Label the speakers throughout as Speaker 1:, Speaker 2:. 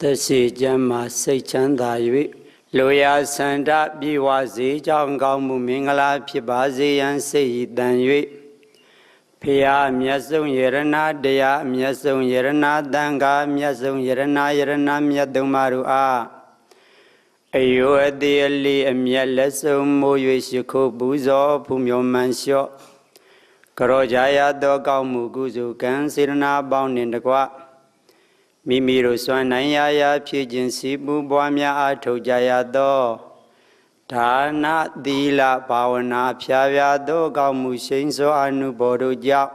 Speaker 1: သက်ရှိကျမ်းမာစိတ်ချမ်းသာ၍လိုရာဆန္ဒပြေဝစေကြောင်းကောင်းမှုမင်္ဂလာဖြစ်ပါစေရန်စိတ်ဤတန်၍ဖရာအမျက်ဆုံးယရနာတရားအမျက်ဆုံးယရနာတန်ခါအမျက်ဆုံးယရနာယရနာမြတ်သုံးပါးတို့အားအယောအသေးအလေးအမျက်လက်ဆုံးမိုး၍ရှိခိုးပူဇော်ဖူးမြော်မှန်လျှော့ကရောကြရသောကောင်းမှုကုသိုလ်ကံစေရနာပေါင်းနှင့်တကွ မိမိတို့စွမ်းနိုင်ရာရာဖြစ်ခြင်းစီပူပွားများအားထုတ်ကြရသောဒါနသီလဘာဝနာဖြာဖြာသောကောင်းမှုရှိန်စောအနုဘော်တို့ကြောင့်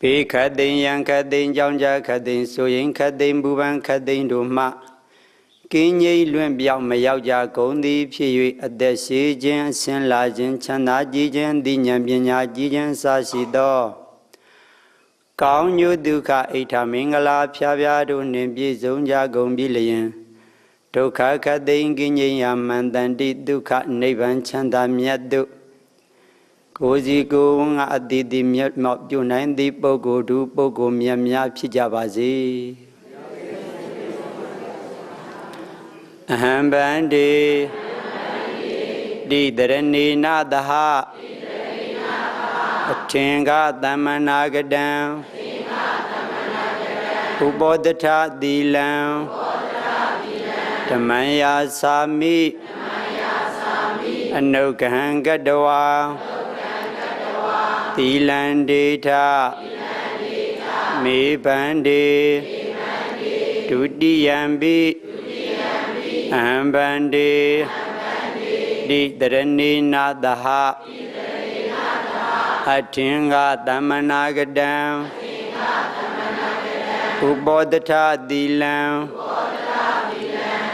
Speaker 1: ဘေခတ်သိင်ယံခတ်သိင်ကြောင့်ကြခတ်သိင်ဆိုရင်ခတ်သိင်ဘူပန်ခတ်သိင်တို့မှကင်းငြိမ်လွင့်ပြောင်းမရောက်ကြကုန်သည်ဖြစ်၍အသက်ရှိခြင်းအစဉ်လာခြင်းချမ်းသာကြည်ခြင်းသိဉာဏ်ပညာကြည်ခြင်းစရှိသော ကောင်းညုဒုက္ခအိဋ္ဌမင်္ဂလာဖြာဖြာတို့နှင့်ပြည့်စုံကြကုန်ပြီလျင်ဒုက္ခခတ်သိင်ကင်းငြိမ်ရာမန္တန်တိဒုက္ခနိဗ္ဗာန်ချမ်းသာမြတ်တို့ကိုယ်စီကိုယ်ငါအတိတိမြတ်မောက်ပြုနိုင်သည့်ပုဂ္ဂိုလ်သူပုဂ္ဂိုလ်မြတ်များဖြစ်ကြပါစေအဟံဗန္တိတိတရဏီနာသဟ အထင်္ဂသမ္မနာကတံဥပောတထသီလံဓမ္မယာသာမိအနုကဟံကတဝါသီလံဒေထမေဗန္တိဒုတိယံပိအဟံဗန္တိတိတရဏီနာသဟ အထင်္ဂသမ္မနာကတံဥပောတထသီလံ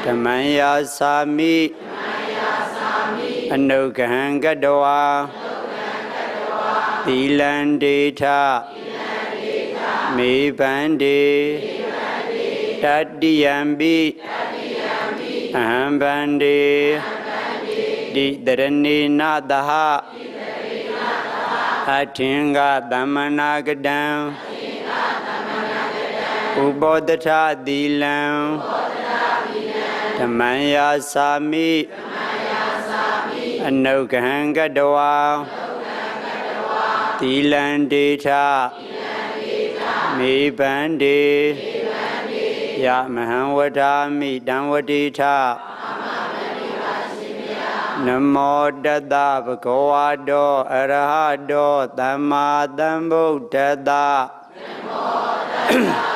Speaker 1: ဓမ္မယာသာမိအနုကဟံကတဝါသီလံဒေထမေဗန္တိတတိယံပိအဟံဗန္တိတိတရဏီနာသဟ အထင်္ဂသမ္မနာကတံဥပောတထသီလံဓမ္မယာသာမိအနုကဟံကတဝါသီလံဒေထမေဗန္တိယမဟံဝဒာမိတံဝတိထ နမောတတဗဂဝါတောအရဟတောသမ္မာသမ္ဗုဒ္ဓတ္တနမောတတ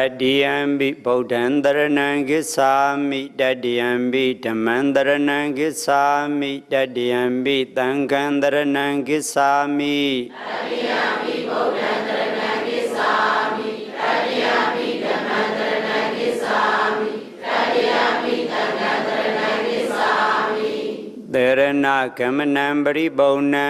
Speaker 1: တတိယံပိဗုဒ္ဓံတရဏံကိသာမိတတိယံပိဓမ္မံတရဏံကိသာမိတတိယံပိသံဃံတရဏံကိသာမိတတိယံပိဗုဒ္ဓံတရဏံကိသာမိတတိယံပိဓမ္မံတရဏံကိသာမိတတိယံပိသံဃံတရဏံကိသာမိတရဏကမနံပရိပုံဏံ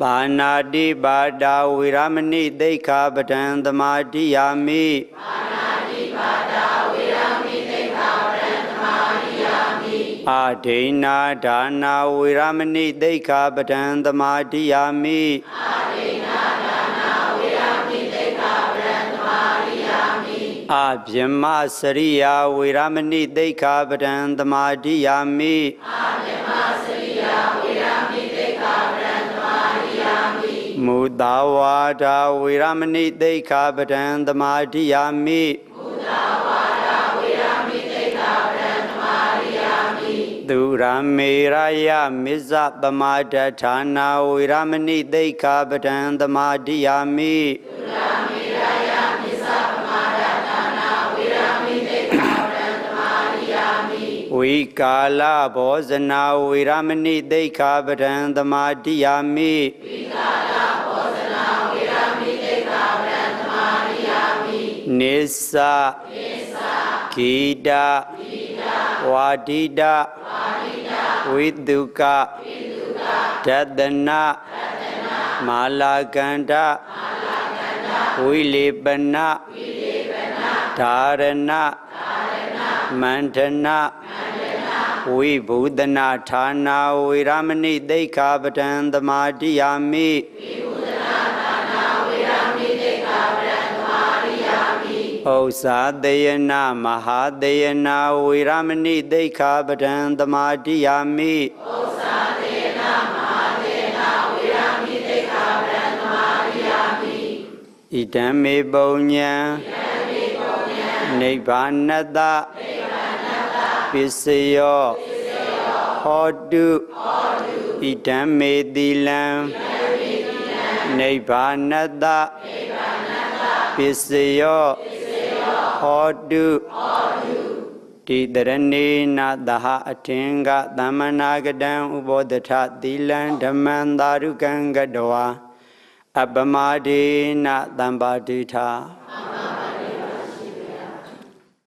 Speaker 1: ပါဏာတိပါဒာဝိရမဏိသိက္ခာပဒံသမာတိယာမိပါဏာတိပါဒာဝိရမဏိသိက္ခာပဒံသမာတိယာမိအာဒိဏဒါနာဝိရမဏိသိက္ခာပဒံသမာတိယာမိအာဒိဏဒါနာဝိရမဏိသိက္ခာပဒံသမာတိယာမိအာဗျမစရိယာဝိရမဏိသိက္ခာပဒံသမာတိယာမိအာ မစရိယာဝိရမဏိသိက္ခာပဒံသမာတိယာမိမုသာဝါဒဝေရမဏိသိက္ခာပဒံသမာဓိယာမိမုသာဝါဒဝေရမဏိသိက္ခာပဒံသမာဓိယာမိသူရမေရယမစ္ဆသမာဒဌာနာဝေရမဏိသိက္ခာပဒံသမာဓိယာမိသူရမေရယမစ္ဆသမာဒဌာနာဝေရမဏိသိက္ခာပဒံသမာဓိယာမိဝိကာလဘောဇနာဝေရမဏိသိက္ခာပဒံသမာဓိယာမိ နိစ္စနိစ္စဂီတဂီတဝါဒိတဝါဒိတဝိတုကဝိတုကဒတနာဒတနာမာလာကန္တမာလာကန္တဝိလေပနဝိလေပနဓာရဏဓာရဏမန္တနာမန္တနာဝိဘုဒနာဌာနာဝေရမဏိသိက္ခာပဒံသမာဓိယာမိဝိ ဩဇာတေယနာမဟာတေယနာဝေရမဏိသိက္ခာပဒံသမာတိယာမိဩဇာတေယနာမဟာတေယနာဝေရမဏိသိက္ခာပဒံသမာတိယာမိဣဒံမေပုံညံဣဒံမေပုံညံနိဗ္ဗာနတနိဗ္ဗာနတပစ္စယောပစ္စယောဟောတုဟောတုဣဒံမေတိလံဣဒံမေတိလံနိဗ္ဗာနတနိဗ္ဗာနတပစ္စယောပစ္စယော ဟောတုဟောတုတိတရဏေနသဟအထင်္ဂသမ္မနာကတံဥဘောဒထသီလံဓမ္မံသာရုကံကတဝါအပမဒေနသံပါတိထာ